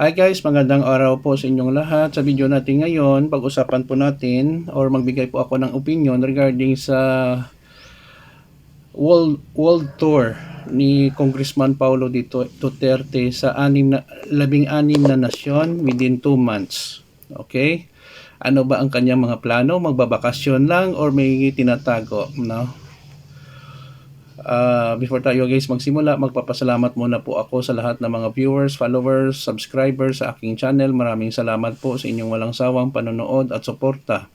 Hi guys, magandang araw po sa inyong lahat. Sa video natin ngayon, pag-usapan po natin or magbigay po ako ng opinion regarding sa world, world tour ni Congressman Paulo Duterte sa anim na, labing anim na nasyon within 2 months. Okay? Ano ba ang kanyang mga plano? Magbabakasyon lang or may tinatago? No? Ah, before tayo guys magsimula, magpapasalamat muna po ako sa lahat ng mga viewers, followers, subscribers sa aking channel. Maraming salamat po sa inyong walang sawang panonood at suporta.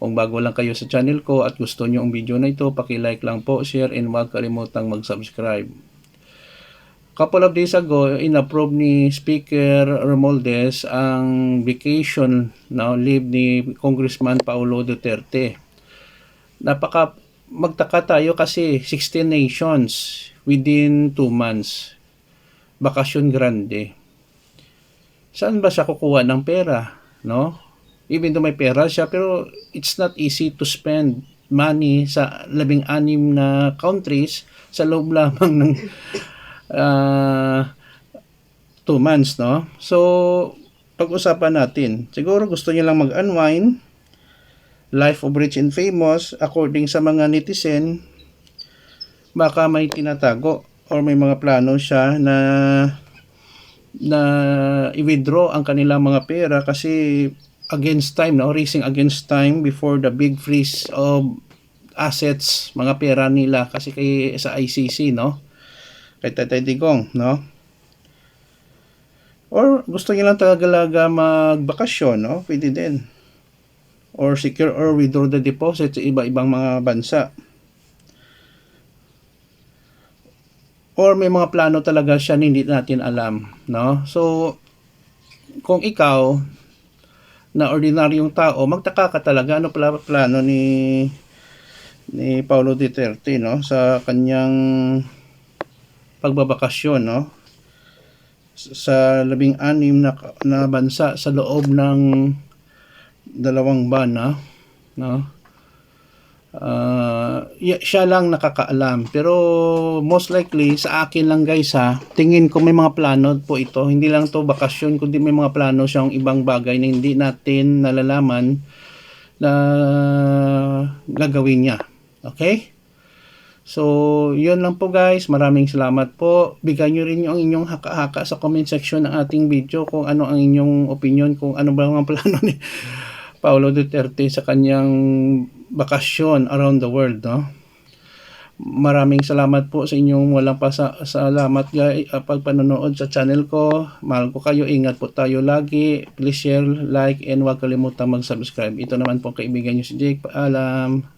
Kung bago lang kayo sa channel ko at gusto nyo ang video na ito, paki-like lang po, share, and huwag kalimutang mag-subscribe. Couple of days ago, inapprove ni Speaker Romualdez ang vacation na leave ni Congressman Paulo Duterte. Napaka magtaka tayo kasi 16 nations within 2 months. Bakasyon grande. Saan ba siya kukuha ng pera? No? Even though may pera siya, pero it's not easy to spend money sa labing anim na countries sa loob lamang ng uh, two months, no? So, pag-usapan natin. Siguro gusto niya lang mag-unwind, Life of Rich and Famous, according sa mga netizen, baka may tinatago or may mga plano siya na na i-withdraw ang kanilang mga pera kasi against time, no? racing against time before the big freeze of assets, mga pera nila kasi kay sa ICC, no? Kay Tatay Digong, no? Or gusto niya lang tagalaga magbakasyon, no? Pwede din or secure or withdraw the deposit sa iba-ibang mga bansa. Or may mga plano talaga siya na hindi natin alam, no? So kung ikaw na ordinaryong tao, magtaka ka talaga ano pala plano ni ni Paulo Duterte, no, sa kanyang pagbabakasyon, no? sa labing anim na, na bansa sa loob ng dalawang bana no? Uh, siya lang nakakaalam. Pero most likely sa akin lang guys ha tingin ko may mga plano po ito. Hindi lang to bakasyon kundi may mga plano siyang ibang bagay na hindi natin nalalaman na gagawin niya. Okay? So, yun lang po guys. Maraming salamat po. Bigyan nyo rin yung inyong haka-haka sa comment section ng ating video kung ano ang inyong opinion, kung ano ba ang plano ni Paulo Duterte sa kanyang bakasyon around the world, no? Maraming salamat po sa inyong walang pasa salamat guys uh, pagpanonood sa channel ko. Mahal ko kayo. Ingat po tayo lagi. Please share, like, and huwag kalimutang mag-subscribe. Ito naman po kaibigan nyo si Jake. Paalam.